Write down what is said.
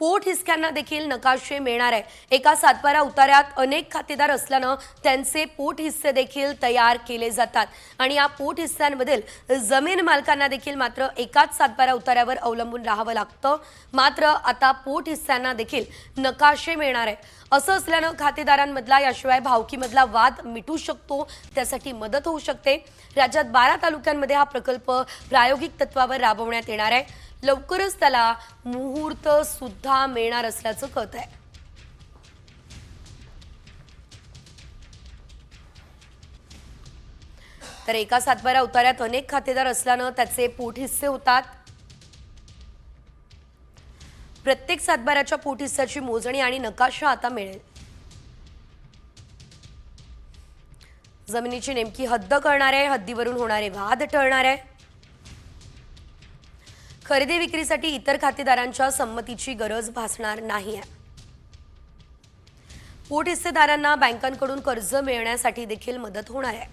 पोट हिसक्यांना देखील नकाशे मिळणार आहे. एका सातबारा उतार्यात अनेक खातेदार असल्यानं त्यांचे पोट हिस्से देखील तयार केले जातात. आणि या पोट हिस्स्यांमधील जमीन मालकांना देखील मात्र एकाच सातबारा उतार्यावर अवलंबून राहावं लागतं. मात्र आता पोट हिस्स्यांना देखील नकाशे मिळणार आहे. असं असल्यानं खातेदारांमधला याशिवाय भावकीमधला वाद मिटू शकतो त्यासाठी मदत होऊ शकते. राज्यात बारा तालुक्यांमध्ये हा प्रकल्प प्रायोगिक तत्वावर राबवण्यात येणार आहे. लवकरच त्याला मुहूर्त सुद्धा मिळणार असल्याचं कळत आहे तर एका सातबारा उतार्यात अनेक खातेदार असल्यानं त्याचे पोट हिस्से होतात. प्रत्येक सातबाऱ्याच्या पोट हिस्साची मोजणी आणि नकाशा आता मिळेल. जमिनीची नेमकी हद्द करणार आहे हद्दीवरून होणारे वाद टळणार आहे. खरेदी विक्रीसाठी इतर खातेदारांच्या संमतीची गरज भासणार नाही आहे. पोटहिस्सेदारांना बँकांकडून कर्ज मिळण्यासाठी देखील मदत होणार आहे.